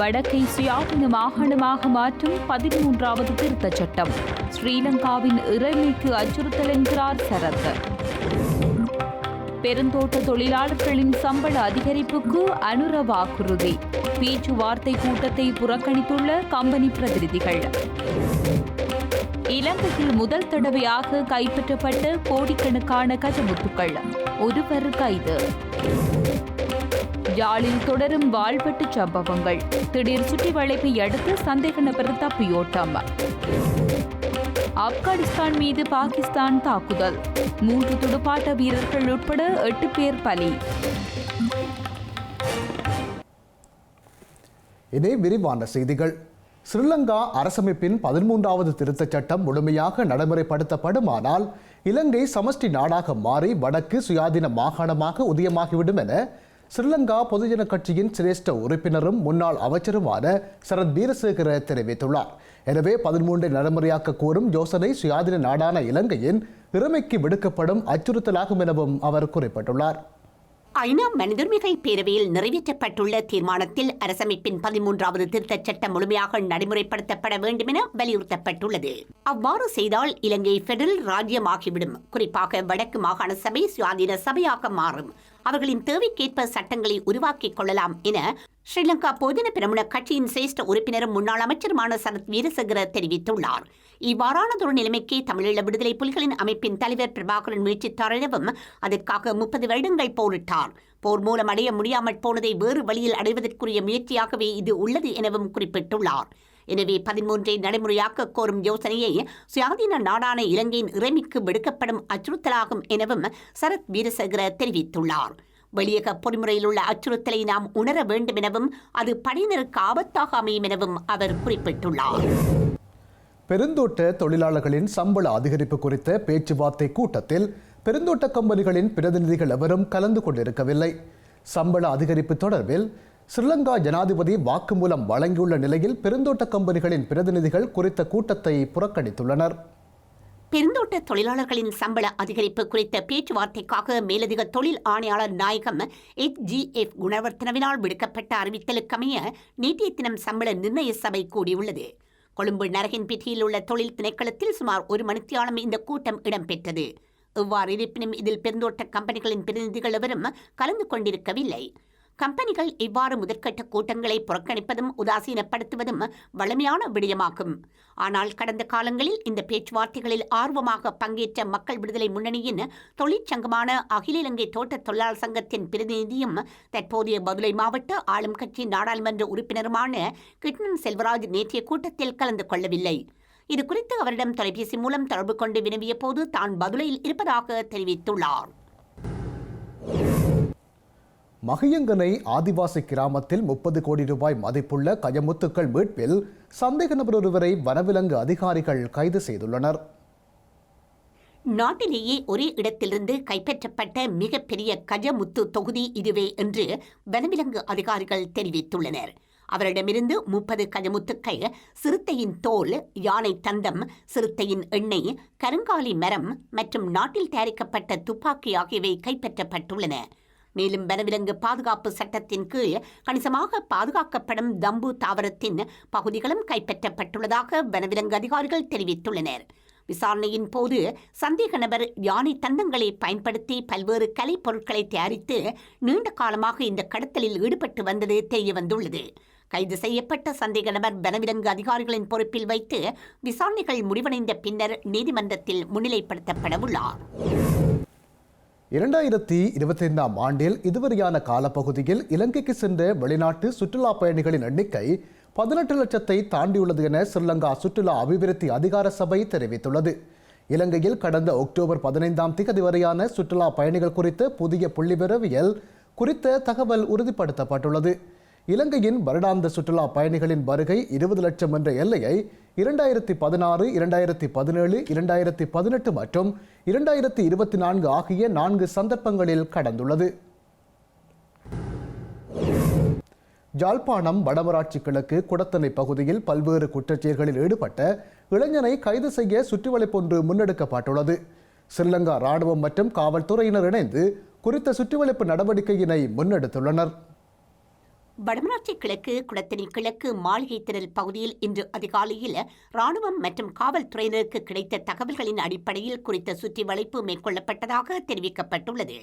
வடக்கை சுயாதீன மாகாணமாக மாற்றும் பதிமூன்றாவது திருத்தச் சட்டம். ஸ்ரீலங்காவின் இறைமைக்கு அச்சுறுத்தல் என்கிறார் சரத். பெருந்தோட்ட தொழிலாளர்களின் சம்பள அதிகரிப்புக்கு அனுர வாக்குறுதி பேச்சுவார்த்தை கூட்டத்தை புறக்கணித்துள்ள கம்பெனி பிரதிநிதிகள். இலங்கையில் முதல் தடவையாக கைப்பற்றப்பட்ட கோடிக்கணக்கான கஜமுத்துக்கள். ஒருவர் கைது. யாழில் தொடரும் வாள்வெட்டு சம்பவங்கள். திடீர் சுற்றி வளைப்பை அடுத்து சந்தேக நபர் தப்பியோட்டம் ஆப்கானிஸ்தான் மீது பாகிஸ்தான் தாக்குதல். மூன்று துடுப்பாட்ட வீரர்கள் உட்பட எட்டு பேர் பலி. இதே விரிவான செய்திகள். ஸ்ரீலங்கா அரசமைப்பின் பதிமூன்றாவது திருத்தச் சட்டம் முழுமையாக நடைமுறைப்படுத்தப்படுமானால் இலங்கை சமஷ்டி நாடாக மாறி வடக்கு சுயாதீன மாகாணமாக உதயமாகிவிடும் என ஸ்ரீலங்கா பொதுஜன கட்சியின் சிரேஷ்ட உறுப்பினரும் முன்னாள் அமைச்சருமான சரத் வீரசேகர தெரிவித்துள்ளார். எனவே பதிமூன்றை நடைமுறையாக்க கோரும் யோசனை சுயாதீன நாடான இலங்கையின் இறமைக்கு விடுக்கப்படும் அச்சுறுத்தலாகும் எனவும் அவர் குறிப்பிட்டுள்ளார். ஐநா மனிதர்மிகை பேரவையில் நிறைவேற்றப்பட்டுள்ள தீர்மானத்தில் அரசமைப்பின் பதிமூன்றாவது திருத்தச் சட்டம் முழுமையாக நடைமுறைப்படுத்தப்பட வேண்டும் என வலியுறுத்தப்பட்டுள்ளது. அவ்வாறு செய்தால் இலங்கை பெடரல் ராஜ்யமாகிவிடும். குறிப்பாக வடக்கு மாகாண சபை சுயாதீன சபையாக மாறும். அவர்களின் தேவைக்கேற்ப சட்டங்களை உருவாக்கிக் கொள்ளலாம் என ஸ்ரீலங்கா பொதுன பிரமுன கட்சியின் சிரேஷ்ட உறுப்பினரும் முன்னாள் அமைச்சருமான சரத் வீரசங்கர தெரிவித்துள்ளார். இவ்வாறானதொரு நிலைமைக்கு தமிழீழ விடுதலை புலிகளின் அமைப்பின் தலைவர் பிரபாகரன் முயற்சித்தார் எனவும் அதற்காக முப்பது வருடங்கள் போரிட்டார். போர் மூலம் அடைய முடியாமல் போனதை வேறு வழியில் அடைவதற்குரிய முயற்சியாகவே இது உள்ளது எனவும் குறிப்பிட்டுள்ளார். எனவே பதிமூன்றை நடைமுறையாக்க கோரும் யோசனையை சுயாதீன நாடான இலங்கையின் இறைமைக்கு விடுக்கப்படும் அச்சுறுத்தலாகும் எனவும் சரத் வீரசேகர தெரிவித்துள்ளார். வெளியக பொறிமுறையில் உள்ள அச்சுறுத்தலை நாம் உணர வேண்டும் எனவும் அது படையினருக்கு ஆபத்தாக அமையும் எனவும் அவர் குறிப்பிட்டுள்ளார். பெருந்தோட்ட தொழிலாளர்களின் சம்பள அதிகரிப்பு குறித்த பேச்சுவார்த்தை கூட்டத்தில் பெருந்தோட்ட கம்பெனிகளின் பிரதிநிதிகள் எவரும் கலந்து கொண்டிருக்கவில்லை. சம்பள அதிகரிப்பு தொடர்பில் ஸ்ரீலங்கா ஜனாதிபதி வாக்குமூலம் வழங்கியுள்ள நிலையில் பெருந்தோட்ட கம்பெனிகளின் பிரதிநிதிகள் குறித்த கூட்டத்தை புறக்கணித்துள்ளனர். பெருந்தோட்ட தொழிலாளர்களின் சம்பள அதிகரிப்பு குறித்த பேச்சுவார்த்தைக்காக மேலதிக தொழில் ஆணையாளர் நாயகம் எச் ஜி எஃப் குணவர்த்தனவினால் விடுக்கப்பட்ட அறிவித்தலுக்கமைய நேற்றைய தினம் சம்பள நிர்ணய சபை கூடியுள்ளது. கொழும்பு நரகின் பிட்டியில் உள்ள தொழில் திணைக்களத்தில் சுமார் ஒரு மணித்தியாலம் இந்த கூட்டம் இடம்பெற்றது. இவ்வாறு இருப்பினும் இதில் பெருந்தோட்ட கம்பெனிகளின் பிரதிநிதிகள் எவரும் கலந்து கொண்டிருக்கவில்லை. கம்பெனிகள் இவ்வாறு முதற்கட்ட கூட்டங்களை புறக்கணிப்பதும் உதாசீனப்படுத்துவதும் வலிமையான விடயமாகும். ஆனால் கடந்த காலங்களில் இந்த பேச்சுவார்த்தைகளில் ஆர்வமாக பங்கேற்ற மக்கள் விடுதலை முன்னணியின் தொழிற்சங்கமான அகில இலங்கை தோட்ட தொழிலாளர் சங்கத்தின் பிரதிநிதியும் தற்போதைய மதுரை மாவட்ட ஆளும் கட்சி நாடாளுமன்ற உறுப்பினருமான கிட்னன் செல்வராஜ் நேற்றைய கூட்டத்தில் கலந்து கொள்ளவில்லை. இது குறித்து அவரிடம் தொலைபேசி மூலம் தொடர்பு கொண்டு வினவிய போது தான் பதுலையில் இருப்பதாக தெரிவித்துள்ளார். மகியங்கனை ஆதிவாசி கிராமத்தில் முப்பது கோடி ரூபாய் மதிப்புள்ள கஜமுத்துக்கள் மீட்பில் சந்தேக நபர் ஒருவரை வனவிலங்கு அதிகாரிகள் கைது செய்துள்ளனர். நாட்டிலேயே ஒரே இடத்திலிருந்து கைப்பற்றப்பட்ட மிகப்பெரிய கஜமுத்து தொகுதி இதுவே என்று வனவிலங்கு அதிகாரிகள் தெரிவித்துள்ளனர். அவரிடமிருந்து முப்பது கஜமுத்துக்கள் சிறுத்தையின் தோல் யானை தந்தம் சிறுத்தையின் எண்ணெய் கருங்காலி மரம் மற்றும் நாட்டில் தயாரிக்கப்பட்ட துப்பாக்கி ஆகியவை கைப்பற்றப்பட்டுள்ளன. மேலும் வனவிலங்கு பாதுகாப்பு சட்டத்தின் கீழ் கணிசமாக பாதுகாக்கப்படும் தம்பு தாவரத்தின் பகுதிகளும் கைப்பற்றப்பட்டுள்ளதாக வனவிலங்கு அதிகாரிகள் தெரிவித்துள்ளனர். விசாரணையின் போது சந்தேக நபர் யானை தந்தங்களை பயன்படுத்தி பல்வேறு கலைப் பொருட்களை தயாரித்து நீண்ட காலமாக இந்த கடத்தலில் ஈடுபட்டு வந்தது தெரிய வந்துள்ளது கைது செய்யப்பட்ட சந்தேக நபர் வனவிலங்கு அதிகாரிகளின் பொறுப்பில் வைத்து விசாரணைகள் முடிவடைந்த பின்னர் நீதிமன்றத்தில் முன்னிலைப்படுத்தப்பட உள்ளார் இரண்டாயிரத்தி இருபத்தைந்தாம் ஆண்டில் இதுவரையான காலப்பகுதியில் இலங்கைக்கு சென்ற வெளிநாட்டு சுற்றுலா பயணிகளின் எண்ணிக்கை பதினெட்டு லட்சத்தை தாண்டியுள்ளது என ஸ்ரீலங்கா சுற்றுலா அபிவிருத்தி அதிகார சபை தெரிவித்துள்ளது. இலங்கையில் கடந்த அக்டோபர் பதினைந்தாம் திகதி வரையான சுற்றுலா பயணிகள் குறித்த புதிய புள்ளிவிவரவியல் குறித்த தகவல் உறுதிப்படுத்தப்பட்டுள்ளது. இலங்கையின் வருடாந்த சுற்றுலா பயணிகளின் வருகை இருபது லட்சம் என்ற எல்லையை இரண்டாயிரத்தி பதினாறு இரண்டாயிரத்தி பதினேழு இரண்டாயிரத்தி பதினெட்டு மற்றும் இரண்டாயிரத்தி இருபத்தி நான்கு ஆகிய நான்கு சந்தர்ப்பங்களில் கடந்துள்ளது. ஜாழ்ப்பாணம் வடமராட்சி கிழக்கு குடத்தனை பகுதியில் பல்வேறு குற்றச்செயல்களில் ஈடுபட்ட இளைஞனை கைது செய்ய சுற்றுவளைப்பொன்று முன்னெடுக்கப்பட்டுள்ளது. ஸ்ரீலங்கா ராணுவம் மற்றும் காவல்துறையினர் இணைந்து குறித்த சுற்றிவளைப்பு நடவடிக்கையினை முன்னெடுத்துள்ளனர். வடமராட்சி கிழக்கு குளத்தணி கிழக்கு மாளிகை திரல் பகுதியில் இன்று அதிகாலையில் ராணுவம் மற்றும் காவல்துறையினருக்கு கிடைத்த தகவல்களின் அடிப்படையில் குறித்த சுற்றி வளைப்பு மேற்கொள்ளப்பட்டதாக தெரிவிக்கப்பட்டுள்ளது.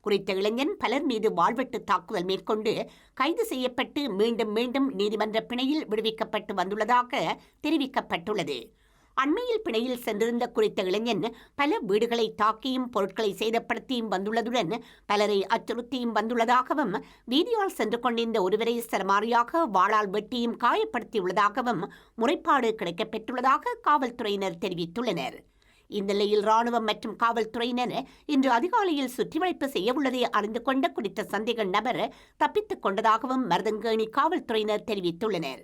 குறித்த இளைஞன் பலர் மீது வாழ்வெட்டு தாக்குதல் மேற்கொண்டு கைது செய்யப்பட்டு மீண்டும் மீண்டும் நீதிமன்ற பிணையில் விடுவிக்கப்பட்டு வந்துள்ளதாக தெரிவிக்கப்பட்டுள்ளது. அண்மையில் பிணையில் சென்றிருந்த குறித்த இளைஞன் பல வீடுகளை தாக்கியும் பொருட்களை சேதப்படுத்தியும் வந்துள்ளதுடன் பலரை அச்சுறுத்தியும் வந்துள்ளதாகவும் வீதியால் சென்று கொண்டிருந்த ஒருவரை சரமாரியாக வாளால் வெட்டியும் காயப்படுத்தியுள்ளதாகவும் முறைப்பாடு கிடைக்கப்பெற்றுள்ளதாக காவல்துறையினர் தெரிவித்துள்ளனர். இந்நிலையில் ராணுவம் மற்றும் காவல்துறையினர் இன்று அதிகாலையில் சுற்றிவளைப்பு செய்யவுள்ளதை அறிந்து கொண்ட குறித்த சந்தேக நபர் தப்பித்துக் கொண்டதாகவும் மருதங்கேணி காவல்துறையினர் தெரிவித்துள்ளனர்.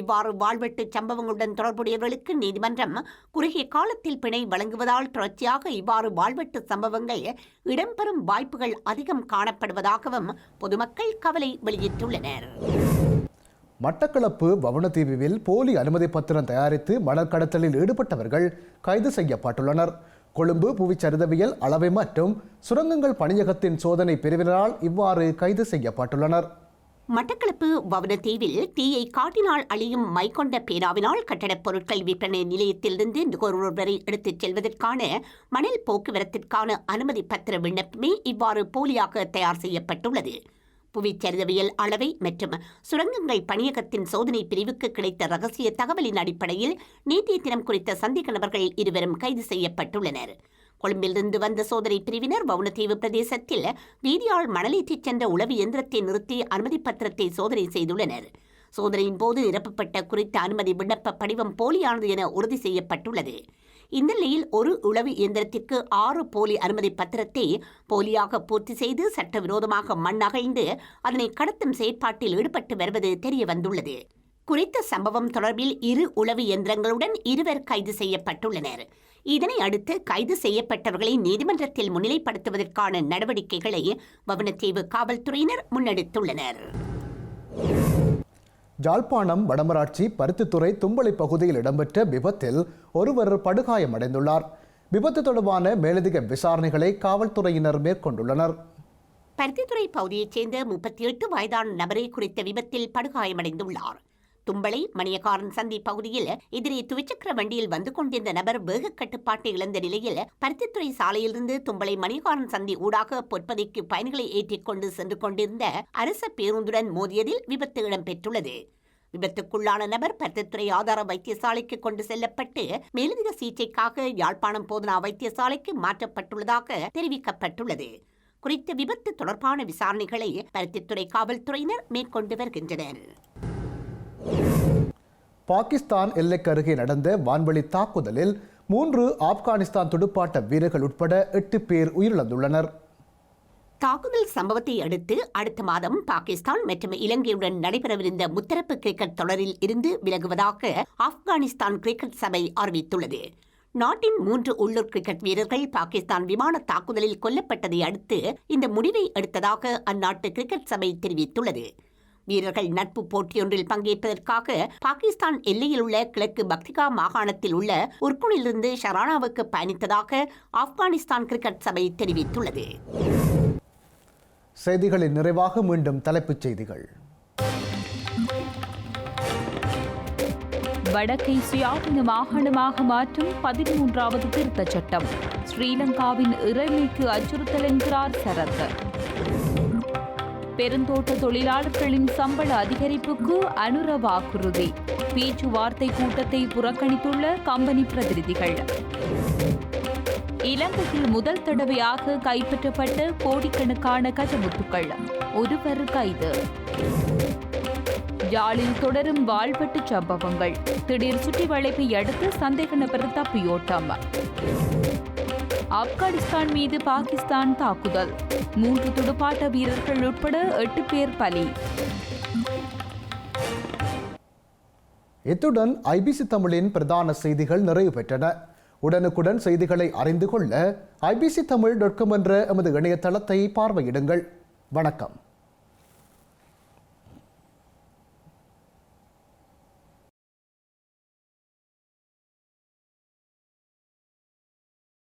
இவ்வாறு வாழ்வெட்டு சம்பவங்களுடன் தொடர்புடையவர்களுக்கு நீதிமன்றம் குறுகிய காலத்தில் பிணை வழங்குவதால் தொடர்ச்சியாக இவ்வாறு வாழ்வெட்டு சம்பவங்கள் இடம்பெறும் வாய்ப்புகள் அதிகம் காணப்படுவதாகவும் பொதுமக்கள் கவலை வெளியிட்டுள்ளனர். மட்டக்களப்பு வவுணதீவில் போலி அனுமதி பத்திரம் தயாரித்து மணல் கடத்தலில் ஈடுபட்டவர்கள் கைது செய்யப்பட்டுள்ளனர். கொழும்பு புவிச்சரிதவியல் அளவை மற்றும் சுரங்கங்கள் பணியகத்தின் சோதனை பிரிவினரால் இவ்வாறு கைது செய்யப்பட்டுள்ளனர். மட்டக்களப்பு வவனத்தீவில் தீயை காட்டினால் அழியும் மைக்கொண்ட பேராவினால் கட்டடப் பொருட்கள் விற்பனை நிலையத்திலிருந்து நுகர்வோர் எடுத்துச் செல்வதற்கான மணல் போக்குவரத்திற்கான அனுமதி பத்திர விண்ணப்பமே இவ்வாறு போலியாக தயார் செய்யப்பட்டுள்ளது. புவிச்சரிதவியல் அளவை மற்றும் சுரங்கங்கள் பணியகத்தின் சோதனை பிரிவுக்கு கிடைத்த ரகசிய தகவலின் அடிப்படையில் நேற்றைய தினம் குறித்த சந்தேக நபர்கள் இருவரும் கைது செய்யப்பட்டுள்ளனர். கொழும்பிலிருந்து வந்த சோதனை பிரிவினர் வவுனதீவு பிரதேசத்தில் வீதியால் மணலேற்றிச் சென்ற உளவு இயந்திரத்தை நிறுத்தி அனுமதி பத்திரத்தை சோதனை செய்துள்ளனர். சோதனையின் போது நிரப்பப்பட்ட குறித்த அனுமதி விண்ணப்ப படிவம் போலியானது என உறுதி செய்யப்பட்டுள்ளது. இந்த நிலையில் ஒரு உளவு இயந்திரத்திற்கு ஆறு போலி அனுமதி பத்திரத்தை போலியாக பூர்த்தி செய்து சட்டவிரோதமாக மண் அகைந்து அதனை கடத்தும் செயற்பாட்டில் ஈடுபட்டு வருவது தெரிய வந்துள்ளது குறித்த சம்பவம் தொடர்பில் இரு உளவு இயந்திரங்களுடன் இருவர் கைது செய்யப்பட்டுள்ளனர். இதனை அடுத்து கைது செய்யப்பட்டவர்களை நீதிமன்றத்தில் முன்னிலைப்படுத்துவதற்கான நடவடிக்கைகளை வவுனத்தீவு காவல்துறையினர் முன்னெடுத்துள்ளனர். ஜாழ்ப்பாணம் வடமராட்சி பருத்தித்துறை தும்பளை பகுதியில் இடம்பெற்ற விபத்தில் ஒருவர் படுகாயமடைந்துள்ளார். விபத்து தொடர்பான மேலதிக விசாரணைகளை காவல்துறையினர் மேற்கொண்டுள்ளனர். பருத்தித்துறை பகுதியைச் சேர்ந்த முப்பத்தி எட்டு வயதான நபரை குறித்த விபத்தில் படுகாயமடைந்துள்ளார். தும்பளை மணியக்காரன் சந்தி பகுதியில் எதிரே துவிச்சக்கர வண்டியில் வந்து கொண்டிருந்த நபர் வேக கட்டுப்பாட்டை இழந்த நிலையில் பருத்தித்துறை சாலையிலிருந்து தும்பளை மணியக்காரன் சந்தி ஊடாக பொற்பதிக்கு பயணிகளை ஏற்றிக் கொண்டு சென்று கொண்டிருந்த அரச பேருந்துடன் மோதியதில் விபத்து இடம்பெற்றுள்ளது. விபத்துக்குள்ளான நபர் பருத்தித்துறை ஆதார வைத்தியசாலைக்கு கொண்டு செல்லப்பட்டு மேலதிக சிகிச்சைக்காக யாழ்ப்பாணம் போதனா வைத்தியசாலைக்கு மாற்றப்பட்டுள்ளதாக தெரிவிக்கப்பட்டுள்ளது. குறித்த விபத்து தொடர்பான விசாரணைகளை பருத்தித்துறை காவல்துறையினர் மேற்கொண்டு வருகின்றனர். பாகிஸ்தான் எல்லைக்கு அருகே நடந்த வான்வழி தாக்குதலில் மூன்று ஆப்கானிஸ்தான் துடுப்பாட்ட வீரர்கள் உட்பட எட்டு பேர் உயிரிழந்துள்ளனர். தாக்குதல் சம்பவத்தை அடுத்து அடுத்த மாதம் பாகிஸ்தான் மற்றும் இலங்கையுடன் நடைபெறவிருந்த முத்தரப்பு கிரிக்கெட் தொடரில் இருந்து விலகுவதாக ஆப்கானிஸ்தான் கிரிக்கெட் சபை அறிவித்துள்ளது. நாட்டின் மூன்று உள்ளூர் கிரிக்கெட் வீரர்கள் பாகிஸ்தான் விமான தாக்குதலில் கொல்லப்பட்டதை அடுத்து இந்த முடிவை எடுத்ததாக அந்நாட்டு கிரிக்கெட் சபை தெரிவித்துள்ளது. வீரர்கள் நட்பு போட்டியொன்றில் பங்கேற்பதற்காக பாகிஸ்தான் எல்லையில் உள்ள கிழக்கு பக்திகா மாகாணத்தில் உள்ள உர்குனிலிருந்து ஷரானாவுக்கு பயணித்ததாக ஆப்கானிஸ்தான் கிரிக்கெட் சபை தெரிவித்துள்ளது. செய்திகளின் நிறைவாக மீண்டும் தலைப்புச் செய்திகள். வடக்கை சுயாதீன மாகாணமாக மாற்றும் பதிமூன்றாவது திருத்தச் சட்டம். ஸ்ரீலங்காவின் இறைமைக்கு அச்சுறுத்தல் என்கிறார் சரத். பெருந்தோட்ட தொழிலாளர்களின் சம்பள அதிகரிப்புக்கு அனுர வாக்குறுதி பேச்சுவார்த்தை கூட்டத்தை புறக்கணித்துள்ள கம்பெனி பிரதிநிதிகள். இலங்கையில் முதல் தடவையாக கைப்பற்றப்பட்ட கோடிக்கணக்கான கஜமுத்துக்கள். ஒருவர் கைது. யாழில் தொடரும் வாழ்வெட்டு சம்பவங்கள். திடீர் சுற்றி வளைப்பை அடுத்து சந்தேக நபர் தப்பியோட்டம். ஆப்கானிஸ்தான் மீது பாகிஸ்தான் தாக்குதல். மூன்று துடுப்பாட்ட வீரர்கள் உட்பட எட்டு பேர் பலி. இத்துடன் ஐபிசி தமிழின் பிரதான செய்திகள் நிறைவு பெற்றன. உடனுக்குடன் செய்திகளை அறிந்து கொள்ள ஐபிசி தமிழ் டாட் காம் என்ற எமது இணையதளத்தை பார்வையிடுங்கள். வணக்கம்.